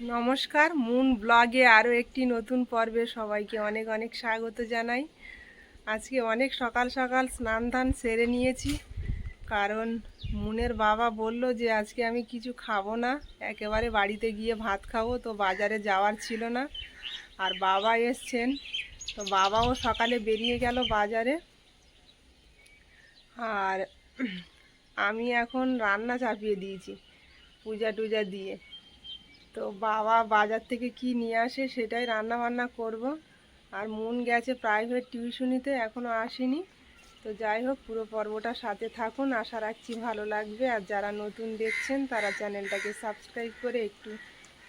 নমস্কার, মুন ব্লগে আরও একটি নতুন পর্বে সবাইকে অনেক অনেক স্বাগত জানাই। আজকে অনেক সকাল সকাল স্নান ধান সেরে নিয়েছি, কারণ মুনের বাবা বলল যে আজকে আমি কিছু খাব না, একেবারে বাড়িতে গিয়ে ভাত খাব, তো বাজারে যাওয়ার ছিল না। আর বাবা এসছেন, তো বাবাও সকালে বেরিয়ে গেল বাজারে। আর আমি এখন রান্না চাপিয়ে দিয়েছি, পূজা টুজা দিয়ে। তো বাবা বাজার থেকে কি নিয়ে আসে সেটাই রান্না বান্না করব। আর মন গেছে প্রাইভেট টিউশনিতে এখনও আসেনি। তো যাই হোক, পুরো পর্বটা সাথে থাকুন। আশা রাখছি ভালো লাগবে। আর যারা নতুন দেখছেন, তারা চ্যানেলটাকে সাবস্ক্রাইব করে একটু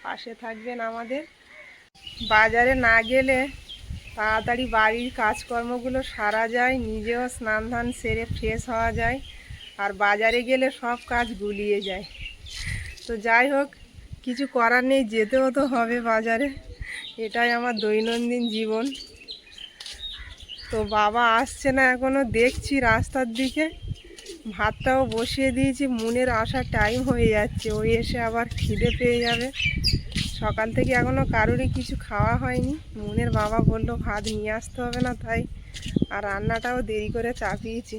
পাশে থাকবেন আমাদের। বাজারে না গেলে তাড়াতাড়ি বাড়ির কাজকর্মগুলো সারা যায়, নিজেও স্নান ধান সেরে ফ্রেশ হওয়া যায়, আর বাজারে গেলে সব কাজ গুলিয়ে যায়। তো যাই হোক কিছু করার নেই, যেতেও তো হবে বাজারে। এটাই আমার দৈনন্দিন জীবন। তো বাবা আসছে না এখনও দেখছি রাস্তার দিকে। ভাতটাও বসিয়ে দিয়েছি, মনের আসার টাইম হয়ে যাচ্ছে। ওই এসে আবার খিদে পেয়ে যাবে। সকাল থেকে এখনও কারোরই কিছু খাওয়া হয়নি। মনের বাবা বলল, ভাত নিয়ে আসতে হবে না তাই। আর রান্নাটাও দেরি করে চাপিয়েছি।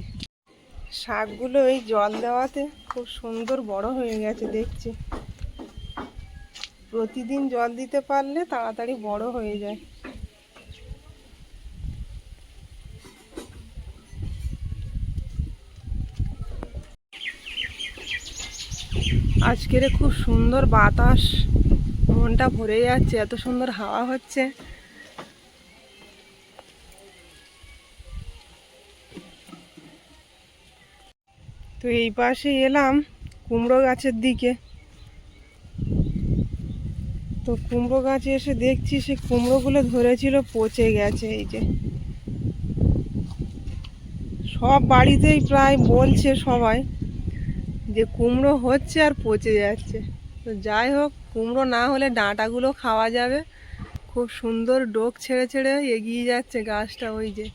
শাকগুলো এই জল দেওয়াতে খুব সুন্দর বড় হয়ে গেছে, দেখছি। প্রতিদিন জল দিতে পারলে তাড়াতাড়ি বড় হয়ে যায়। আজকের খুব সুন্দর বাতাস, মনটা ভরে যাচ্ছে, এত সুন্দর হাওয়া হচ্ছে। তো এই পাশে এলাম কুমড়ো গাছের দিকে। তো কুমড়ো গাছে এসে দেখছি সে কুমড়োগুলো ধরেছিল, পচে গেছে, এই যে। সব বাড়িতেই প্রায় বলছে সবাই যে কুমড়ো হচ্ছে আর পচে যাচ্ছে। তো যাই হোক, কুমড়ো না হলে ডাঁটাগুলো খাওয়া যাবে। খুব সুন্দর ডোক ছেড়ে ছেড়ে এগিয়ে যাচ্ছে গাছটা, ওই যে।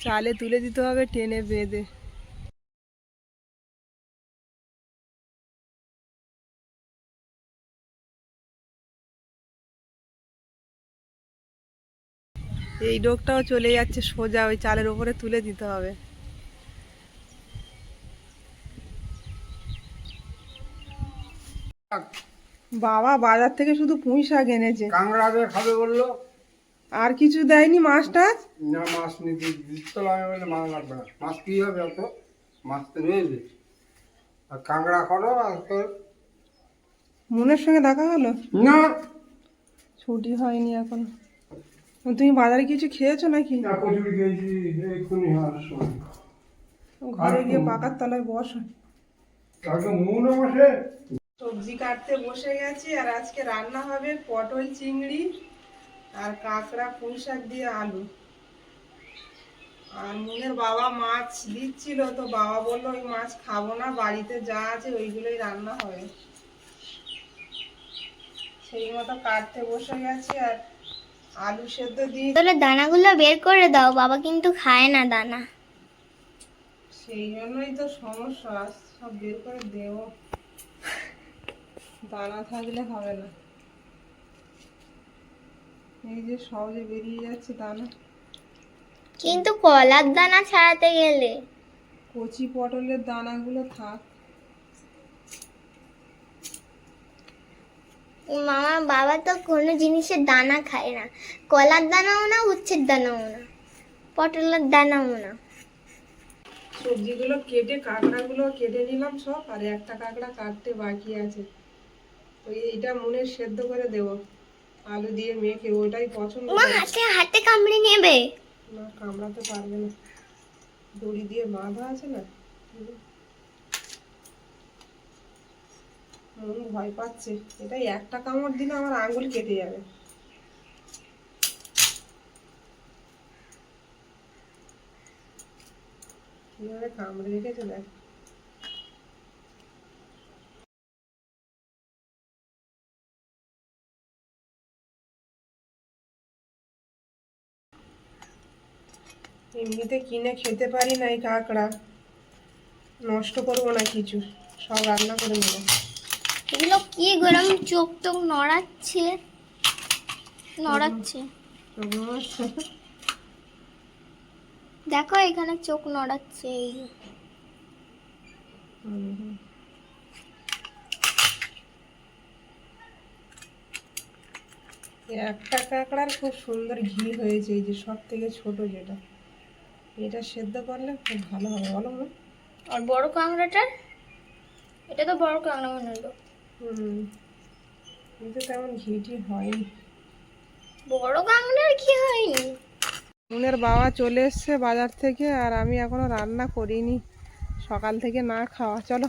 চালে তুলে দিতে হবে, টেনে বেঁধে। এই ডোকটাও চলে যাচ্ছে সোজা ওই চালের ওপরে তুলে দিতে হবে। বাবা বাজার থেকে শুধু পুঁই শাক এনেছে। কাঁকড়া খাবে বলল? আর কিছু দেয়নি মাছ টাছ? না মাছ নিতে লাগে বলে মাছ লাগবে না। মাছ কি হবে অত মাছ তো রয়েছে। আর কাঁকড়া করো আর তো মনের সঙ্গে দেখা হলো? না। ছুটি হয়নি এখন। তুমি বাজারে কিছু খেয়েছো নাকি? না কচুরি খেয়েছি এক্ষুনি সময় ঘরে গিয়ে পাকার তলায় বসো। কাকে মন বসে। সবজি কাটতে বসে গেছি আর আজকে রান্না হবে পটল চিংড়ি আর কাঁকড়া পুঁই শাক দিয়ে আলু। আর মুনের বাবা মাছ দিচ্ছিল তো বাবা বলল ওই মাছ খাব না বাড়িতে যা আছে ওইগুলোই রান্না হবে। সেই মতো কাটতে বসে গেছি আর আলু সেদ্ধ দিয়ে তোরা দানাগুলো বের করে দাও বাবা কিন্তু খায় না দানা। সেই জন্যই তো সমস্যা সব বের করে দেবো। দানা থাকলে হবে না। এই যে সহজে বেরিয়ে যাচ্ছে দানা। কিন্তু কলার দানা ছাড়াতে গেলে? কচি পটলের দানাগুলো থাক। মামার বাবা তো কোনো জিনিসের দানা খায় না। কলার দানাও না উচ্ছের দানাও না পটলের দানাও না। সবজিগুলো কেটে কাঁকড়াগুলো কেটে নিলাম সব আর একটা কাঁকড়া কাটতে বাকি আছে। ওই এইটা মনে সেদ্ধ করে দেব। আলু দিয়ে মেখে ওটাই পছন্দ মা হাতে হাতে কামড়ে নেবে। না কামড়াতে পারবে না। দড়ি দিয়ে বাঁধা আছে না? মন ভয় পাচ্ছে। এটা একটা কামড় দিলে আমার আঙুল কেটে যাবে। কীভাবে কামড়ে রেখেছে দেখ এমনিতে কিনে খেতে পারি না এই কাঁকড়া। নষ্ট করব না কিছু। সব রান্না করে নেব। এগুলো কি গরম? চোখ টোক নড়াচ্ছে। নড়াচ্ছে। দেখো এখানে চোখ নড়াচ্ছে এই একটা কাঁকড়ার খুব সুন্দর ঘি হয়েছে এই যে সব থেকে ছোট যেটা। এটা সেদ্ধ করলে খুব ভালো হবে বলো। আর বড় কাঁকড়াটার? এটা তো বড় কাঁকড়া মনে হলো। হুম। কিন্তু তেমন ঘিটি হয়নি। বড় কাঁকড়ার কি হয়নি? মুনের বাবা চলে এসছে বাজার থেকে আর আমি এখনও রান্না করিনি। সকাল থেকে না খাওয়া চলো।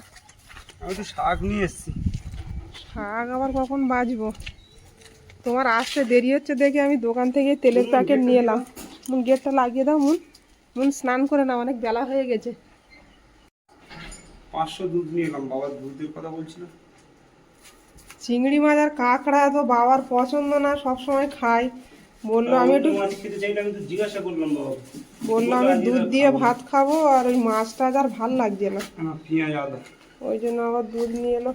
আমি তো শাক নিয়ে এসেছি। শাক আবার কখন বাজবো? তোমার আসতে দেরি হচ্ছে দেখে আমি দোকান থেকে তেলের প্যাকেট নিয়ে এলাম। মুন গেটটা লাগিয়ে দাও মুন। মুন স্নান করে না অনেক বেলা হয়ে গেছে। পাঁচশো দুধ নিয়ে এলাম বাবার দুধের কথা বলছিলাম চিংড়ি মাছ আর কাঁকড়া তো বাবার পছন্দ না সব সময় খাই। বলল আমি একটু মাছ খেতে চাইলে আমি তো জিজ্ঞাসা করলাম বাবা। বলল আমি দুধ দিয়ে ভাত খাব আর ওই মাছটা আর ভালো লাগছে না। আমার পেঁয়াজ আদা। ওই জন্য আবার দুধ নিয়ে এলো।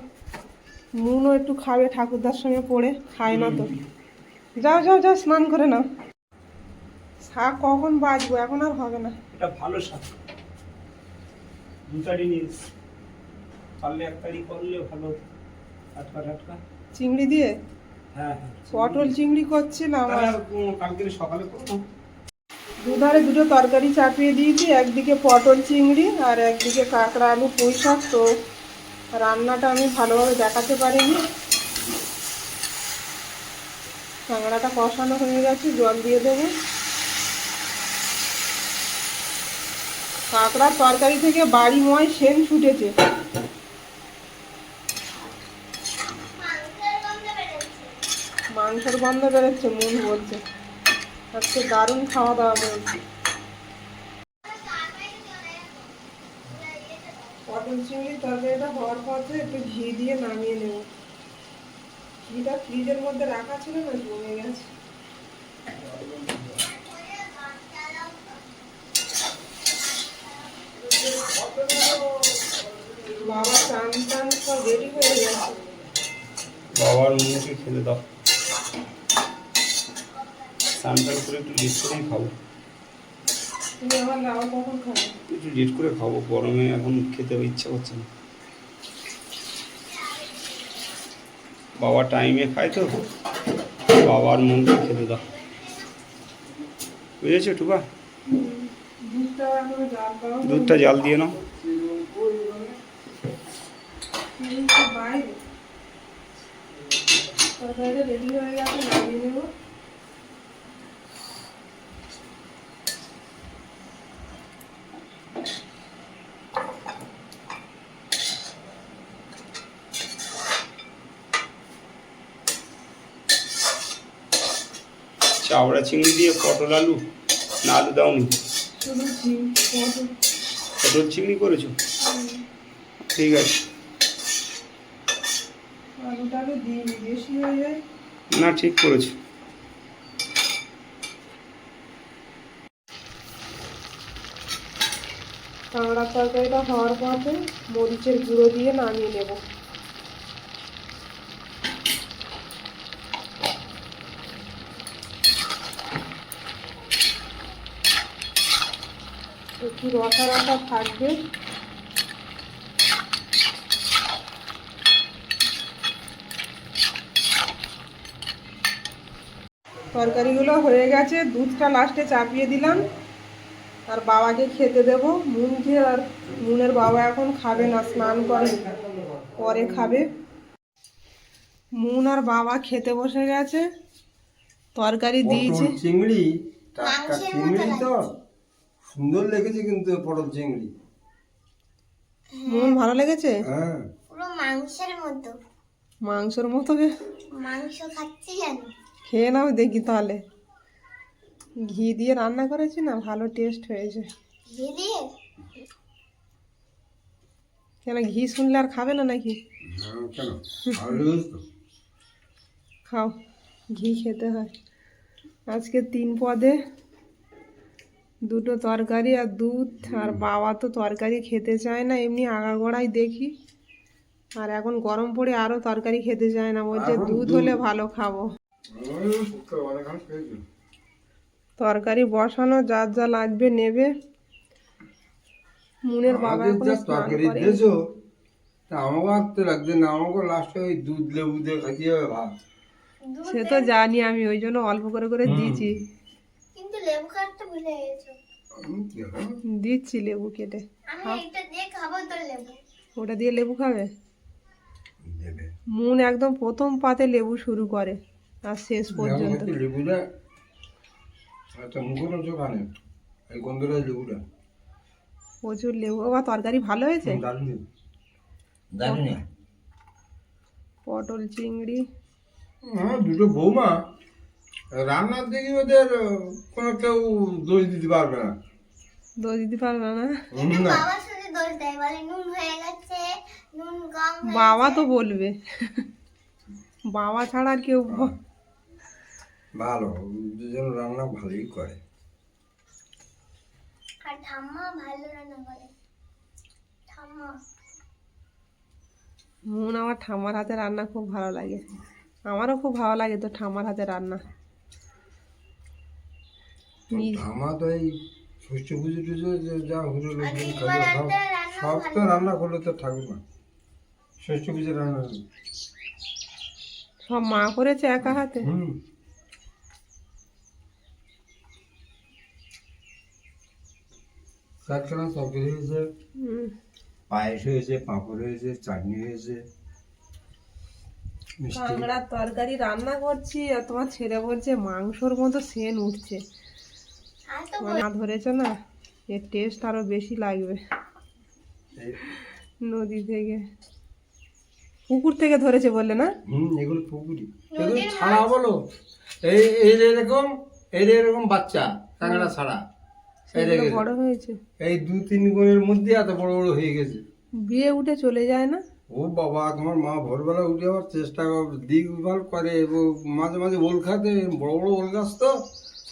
মুনও একটু খাবে ঠাকুরদার সঙ্গে পড়ে খায় না তো। যাও যাও যাও স্নান করে নাও। শাক কখন বাজবো? এখন আর হবে না। এটা ভালো শাক। দু এসেছি। পারলে এক তারি করলে ভালো হতো। টাটকা টাটকা। চিংড়ি দিয়ে? হ্যাঁ হ্যাঁ পটল চিংড়ি করছিলাম কালকে সকালে করব। দুধারে দুটো তরকারি চাপিয়ে দিয়েছি একদিকে পটল চিংড়ি আর একদিকে কাঁকড়া আলু পুঁই শাক। তো রান্নাটা আমি ভালোভাবে দেখাতে পারিনি। কাঁকড়াটা কষানো হয়ে গেছে জল দিয়ে দেবো। কাঁকড়ার তরকারি থেকে বাড়ি ময় সেন ছুটেছে মাংসের গন্ধ বেরোচ্ছে মন বলছে আজকে দারুণ খাওয়া দাওয়া বলছি পটল চিংড়ির তরকারিটা হওয়ার পথে একটু ঘি দিয়ে নামিয়ে নেব। ঘিটা ফ্রিজের মধ্যে রাখা ছিল না জমে গেছে। বাবা টান টান সব রেডি হয়ে গেছে। বাবার মুখে খেতে দাও। স্নানটান করে একটু লেট করেই খাব। একটু লেট করে খাব গরমে এখন খেতে ইচ্ছা করছে না। বাবা টাইমে খায় তো বাবার মনকে খেতে দাও। বুঝেছ টুকা দুধটা জাল দিয়ে নাও। বাইরে। রেডি হয়ে গেছে চাওড়া চিংড়ি দিয়ে পটল আলু না আলু দাওনি? পটল চিংড়ি করেছ? ঠিক আছে। হয়ে না ঠিক করেছ। কাঁকড়ার তরকারিটা হওয়ার পথে মরিচের গুঁড়ো দিয়ে নামিয়ে নেব। একটু রসা রসা থাকবে। তরকারিগুলো হয়ে গেছে দুধটা লাস্টে চাপিয়ে দিলাম। আর বাবাকে খেতে দেব। মুনকে আর মুনের বাবা এখন খাবে না স্নান করে পরে খাবে। মুন আর বাবা খেতে বসে গেছে। তরকারি দিয়েছে। চিংড়ি চিংড়ি তো। সুন্দর লেগেছে কিন্তু পটল চিংড়ি। মুন ভালো লেগেছে? হ্যাঁ। পুরো মাংসের মতো। মাংসর মতো মাংস খাচ্ছি জানো। খেয়ে নাও দেখি তাহলে। ঘি দিয়ে রান্না করেছি না ভালো টেস্ট হয়েছে। ঘি দিয়ে? কেন ঘি শুনলে আর খাবে না নাকি? হ্যাঁ, খাও ঘি খেতে হয়। আজকে তিন পদে দুটো তরকারি আর দুধ আর বাবা তো তরকারি খেতে চায় না এমনি আগাগোড়াই দেখি। আর এখন গরম পড়ে আরও তরকারি খেতে চায় না বলছে দুধ। হলে ভালো খাব। তরকারি বসানো যার যা লাগবে নেবে। মুনের বাবা আমাদের এখন যা স্নান তরকারি দিয়েছ আমাকে আর লাগছে না আমাকে লাস্টে ওই দুধ লেবু দিয়ে খাইতে হবে ভাত। সে তো জানি আমি ওই জন্য অল্প করে করে দিয়েছি। লেবু কাটতে ভুলে গেছো? দিচ্ছি লেবু কেটে। আমি এটা দিয়ে খাব তো লেবু। ওটা দিয়ে লেবু খাবে? মুন একদম প্রথম পাতে লেবু শুরু করে আর শেষ পর্যন্ত। লেবুটা মুখরোচ খানে এই গন্ধটা লেবুটা। প্রচুর লেবু। আবার তরকারি ভালো হয়েছে? পটল চিংড়ি। হ্যাঁ দুটো বৌমা রান্নার দিকে ওদের কোনো কেউ দোষ দিতে পারবে না। দোষ দিতে পারবে না? বাবা হয়ে হয়ে- তো বলবে। বাবা ছাড়া আর কেউ ভালো দুজন রান্না ভালোই করে। আর ঠাম্মা ভালো রান্না করে। ঠাম্মা। মুন আমার ঠাম্মার হাতে রান্না খুব ভালো লাগে। আমারও খুব ভালো লাগে তো ঠাম্মার হাতে রান্না। তো এই শস্য পুজো টুজো যা হলো সব তো রান্না করল তো ঠাকুমা। শস্য পুজো রান্না সব মা করেছে একা হাতে? হুম। চারখানা তরকারি হয়েছে। হুম। পায়েস হয়েছে পাঁপড় হয়েছে চাটনি হয়েছে। কাঁকড়ার তরকারি রান্না করছি আর তোমার ছেলে বলছে মাংসর মতো সেন উঠছে। মানে না এর টেস্ট আরও বেশি লাগবে। এই- নদী থেকে। পুকুর থেকে ধরেছে বললে না? হুম এগুলো পুকুরি এগুলো ছাড়া বলো। এই এই এরকম এই এরকম বাচ্চা কাঁকড়া ছাড়া। এই সেগুলো রেখেছে। বড় হয়েছে। এই দু তিন গুণের মধ্যে এত বড় বড় হয়ে গেছে। বিয়ে উঠে চলে যায় না? ও বাবা তোমার মা ভোরবেলা উঠে আবার চেষ্টা করে দিকভাল করে এবং মাঝে মাঝে ওল খাতে বড় বড় ওল গাছ তো।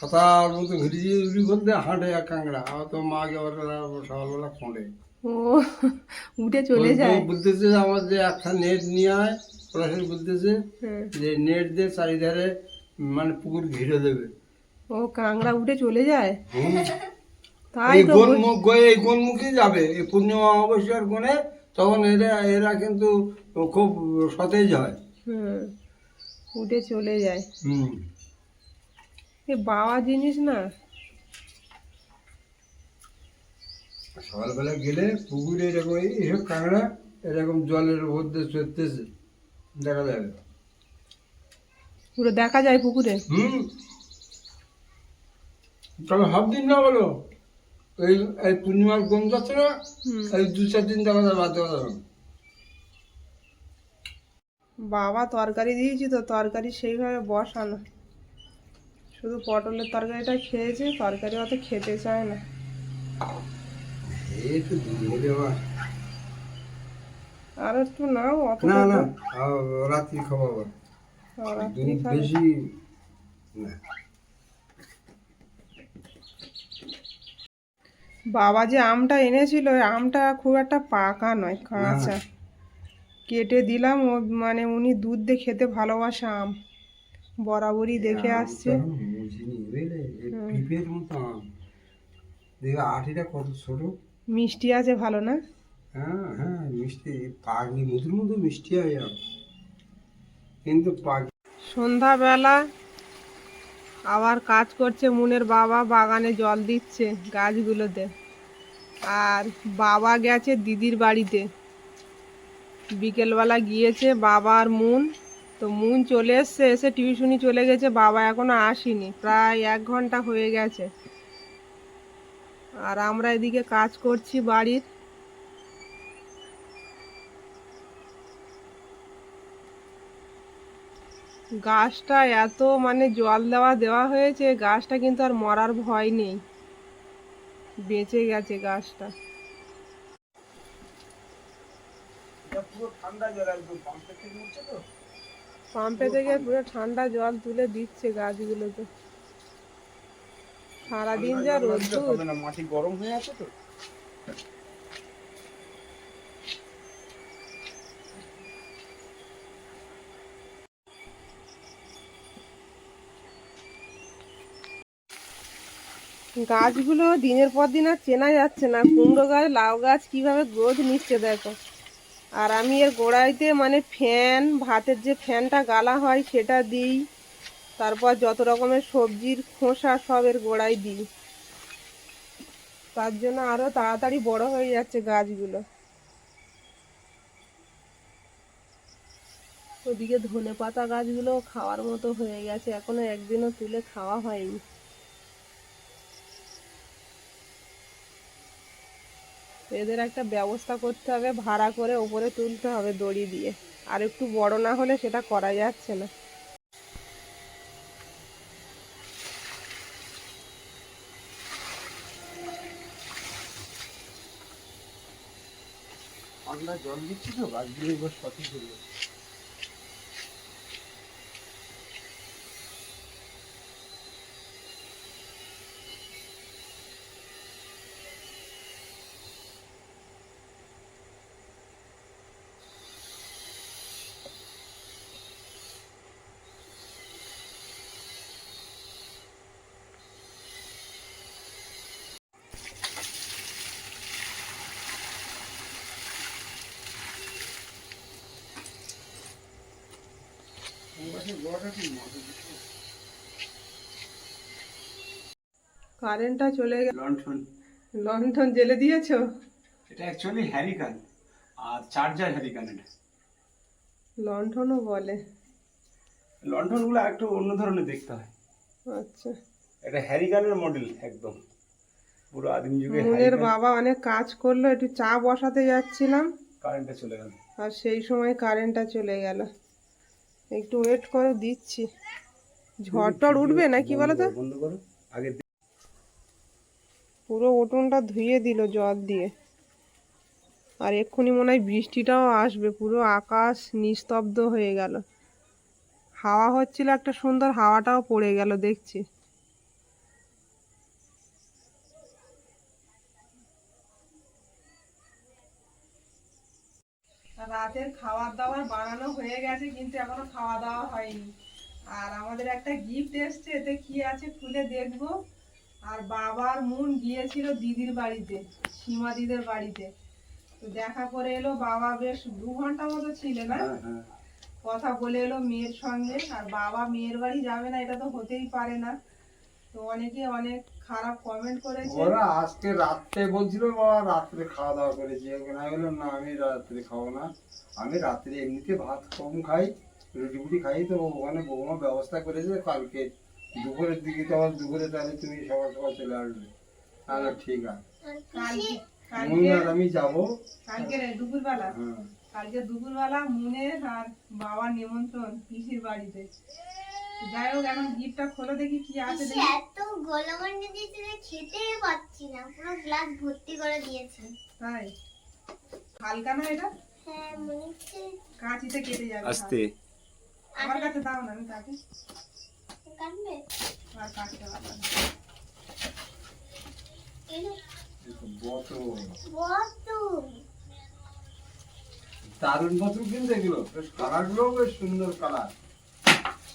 সাঁতার মতো ঘিরে উড়ি করতে হাঁটে এক কাঁকড়া। আর তো মা কে সকালবেলা খোঁড়ে ও উঠে চলে যায়। বলতে- বলতেছে আমার যে একটা নেট নিয়ে আয়। সরাসরি বলতেছে হ্যাঁ। যে নেট দিয়ে চারিধারে মানে পুকুর ঘিরে দেবে। ও কাঁকড়া উঠে চলে যায়? তাই এই তো গোল মুখ গয়ে এই গোলমুখী যাবে। এই পূর্ণিমা অমাবস্যার গুণে তখন এরা এরা কিন্তু খুব সতেজ হয়। হুম উঠে চলে যায়। হুম। এ বাবা জিনিস না। সকালবেলা গেলে পুকুরে এরকম এই- এইসব কাঁকড়া এরকম জলের মধ্যে চড়তেছে। দেখা যাবে পুরো দেখা যায় পুকুরে? হুম। তবে হাফ দিন না বলো এই এই পূর্ণিমার গম যাচ্ছে না এই দু চার দিন দেখা যাবে বাদ দেখা যাবে। বাবা তরকারি দিয়েছি তো তরকারি সেইভাবে বসানো। শুধু পটলের তরকারিটা খেয়েছে তরকারি অত খেতে চায় না। আর একটু নাও অত না না রাত্রি দুধ বেশি না। বাবা যে আমটা এনেছিল আমটা খুব একটা পাকা নয় কাঁচা। কেটে দিলাম মানে উনি দুধ দিয়ে খেতে ভালোবাসে আম। বরাবরই দেখে আসছে। আঠিটা কত ছোট? মিষ্টি আছে ভালো না? হ্যাঁ হ্যাঁ মিষ্টি। পাগলি মধুর মতো মিষ্টি হয় কিন্তু সন্ধ্যাবেলা আবার কাজ করছে মুনের বাবা বাগানে জল দিচ্ছে গাছগুলোতে। আর বাবা গেছে দিদির বাড়িতে। বিকেলবেলা গিয়েছে বাবা আর মুন। তো মুন চলে এসছে, এসে টিউশনি চলে গেছে, বাবা এখনও আসেনি, প্রায় এক ঘণ্টা হয়ে গেছে। আর আমরা এদিকে কাজ করছি বাড়ির। গাছটা এত মানে জল দেওয়া দেওয়া হয়েছে, গাছটা কিন্তু আর মরার ভয় নেই। বেঁচে গেছে গাছটা। পাম্পে থেকে পুরো ঠান্ডা জল তুলে দিচ্ছে গাছগুলোকে। সারাদিন যা রোদ মাটি গরম হয়ে আছে তো। গাছগুলো দিনের পর দিন আর চেনা যাচ্ছে না। কুমড়ো গাছ লাউ গাছ কীভাবে গ্রোথ নিচ্ছে দেখো। আর আমি এর গোড়াইতে মানে ফ্যান, ভাতের যে ফ্যানটা গালা হয় সেটা দিই। তারপর যত রকমের সবজির খোসা সব এর গোড়ায় দিই। তার জন্য আরও তাড়াতাড়ি বড় হয়ে যাচ্ছে গাছগুলো। ওদিকে ধনে পাতা গাছগুলো খাওয়ার মতো হয়ে গেছে, এখনও একদিনও তুলে খাওয়া হয়নি। এদের একটা ব্যবস্থা করতে হবে, ভাড়া করে ওপরে তুলতে হবে দড়ি দিয়ে। আর একটু বড় না হলে সেটা করা যাচ্ছে না। আমরা জল দিচ্ছি তো, গাছগুলো এবার সঠিক হয়ে যাবে কারেন্টটা চলে গেল। লন্ঠন লন্ঠন জেলে দিয়েছ? এটা অ্যাকচুয়ালি হ্যারিকান আর চার্জার হ্যারিকান এটা। লন্ঠনও বলে। লন্ঠনগুলো একটু অন্য ধরনের দেখতে হয়। আচ্ছা। এটা হ্যারিকানের মডেল একদম। পুরো আদিম যুগে মনের বাবা অনেক কাজ করল একটু চা বসাতে যাচ্ছিলাম। কারেন্টে চলে গেল। আর সেই সময় কারেন্টটা চলে গেল। একটু ওয়েট করো, দিচ্ছি। ঝড় উঠবে না কি বলো তো পুরো উঠোনটা ধুয়ে দিল জল দিয়ে। আর এক্ষুনি মনে হয় বৃষ্টিটাও আসবে, পুরো আকাশ নিস্তব্ধ হয়ে গেল। হাওয়া হচ্ছিল একটা সুন্দর, হাওয়াটাও পড়ে গেল, দেখছি। রাতের খাবার দাবার বানানো হয়ে গেছে কিন্তু এখনও খাওয়া দাওয়া হয়নি। আর আমাদের একটা গিফট এসছে এতে কি আছে খুলে দেখব। আর বাবার মন গিয়েছিল দিদির বাড়িতে সীমা দিদির বাড়িতে। তো দেখা করে এলো বাবা বেশ দু ঘণ্টা মতো ছিল না? হ্যাঁ হ্যাঁ। কথা বলে এলো মেয়ের সঙ্গে। আর বাবা মেয়ের বাড়ি যাবে না এটা তো হতেই পারে না। তো অনেকে অনেক খারাপ কমেন্ট করেছে। ওরা আজকে রাত্রে বলছিল বাবা রাত্রে খাওয়া দাওয়া করেছি। বললাম না আমি রাত্রে খাব না। আমি রাত্রে এমনিতে ভাত কম খাই রুটি ফুটি খাই তো ওখানে বৌমা ব্যবস্থা করেছে কালকে। দুপুরের দিকে তো আবার দুপুরে তাহলে তুমি সকাল সকাল চলে আসবে। তাহলে ঠিক আছে। আমি যাব। কালকে দুপুরবেলা। হ্যাঁ। কালকে দুপুরবেলা মুনের আর বাবার নিমন্ত্রণ পিসির বাড়িতে। যাই হোক এখন গিফটটা খোলো দেখি কি আছে দেখি। এত গোলমন্ডি দিয়েছে যে খেতেই পাচ্ছি না পুরো গ্লাস ভর্তি করে দিয়েছে। তাই? হালকা না এটা? হ্যাঁ মনে হচ্ছে কাঁচিতে কেটে যাবে আস্তে। আমার কাছে দাও না আমি কাটি। কাটবে? আর কাটতে পারব না। এলো বোতল। বোতল। দারুণ বোতল কিন্তু এগুলো বেশ কালারগুলো বেশ সুন্দর কালার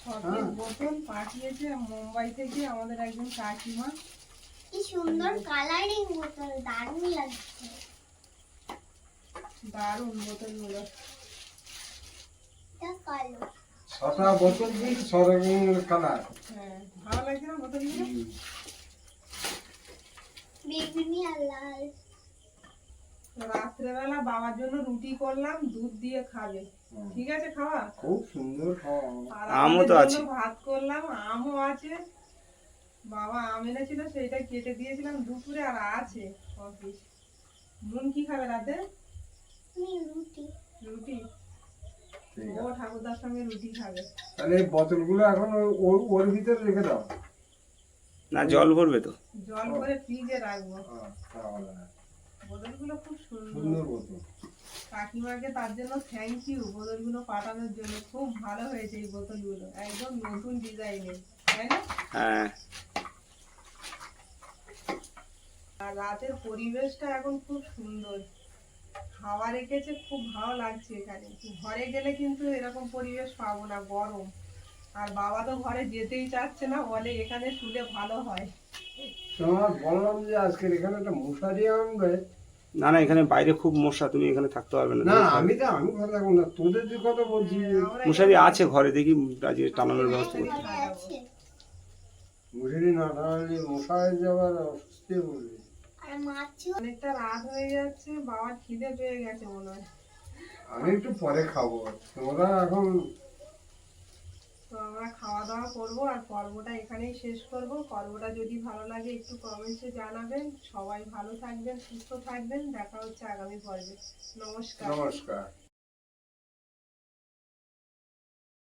হ্যাঁ। বোতল পাঠিয়েছে মুম্বাই থেকে আমাদের একজন কাকিমা। কি সুন্দর কালারিং বোতল দারুণ লাগছে। দারুণ বোতলগুলো। ছটা বোতল ছ রকমের কালার হ্যাঁ ভালো লাগছে না বোতলগুলো? বেগুনি আর লাল। রাত্রেবেলা বাবার জন্য রুটি করলাম দুধ দিয়ে খাবে। ঠিক আছে খাওয়া? খুব সুন্দর খাওয়া। আমও তো আছে। ভাত করলাম আমও আছে। বাবা আম এনেছিল সেইটা কেটে দিয়েছিলাম দুপুরে আর আছে। অফিস মুন কি খাবে রাতে? রুটি। রুটি? ও ঠাকুরদার সঙ্গে রুটি খাবে। তাহলে বোতলগুলো এখন ওর- ওর ভিতরে রেখে দাও। না জল ভরবে তো। জল ভরে ফ্রিজে রাখব। তাহলে বোতলগুলো খুব সুন্দর। সুন্দর বোতল। কাকিমাকে তার জন্য থ্যাংক ইউ বোতলগুলো পাঠানোর জন্য। খুব ভালো হয়েছে এই বোতলগুলো। একদম নতুন ডিজাইনের তাই না? হ্যাঁ। আর রাতের পরিবেশটা এখন খুব সুন্দর। হাওয়া রেখেছে খুব ভালো লাগছে এখানে। ঘরে গেলে কিন্তু এরকম পরিবেশ পাবো না গরম। আর বাবা তো ঘরে যেতেই চাচ্ছে না বলে এখানে শুলে ভালো হয়। তোমার বললাম যে আজকের এখানে একটা মশারি আনবে। না না এখানে বাইরে খুব মশা তুমি এখানে থাকতে পারবে না। না আমি তো আমি কথা এখন না। তোদের যে কথা বলছি মশারি আছে ঘরে দেখি আজকে টানানোর ব্যবস্থা করতে মশারি না টানালে মশা হয়ে যাবার অস্বস্তি বলবে অনেকটা রাত হয়ে যাচ্ছে বাবার খিদে পেয়ে গেছে মনে হয়। আমি একটু পরে খাব। তোমরা এখন তো আমরা খাওয়া দাওয়া করব আর পর্বটা এখানেই শেষ করব। পর্বটা যদি ভালো লাগে একটু কমেন্টসে জানাবেন। সবাই ভালো থাকবেন, সুস্থ থাকবেন। দেখা হচ্ছে আগামী পর্বে। নমস্কার। নমস্কার।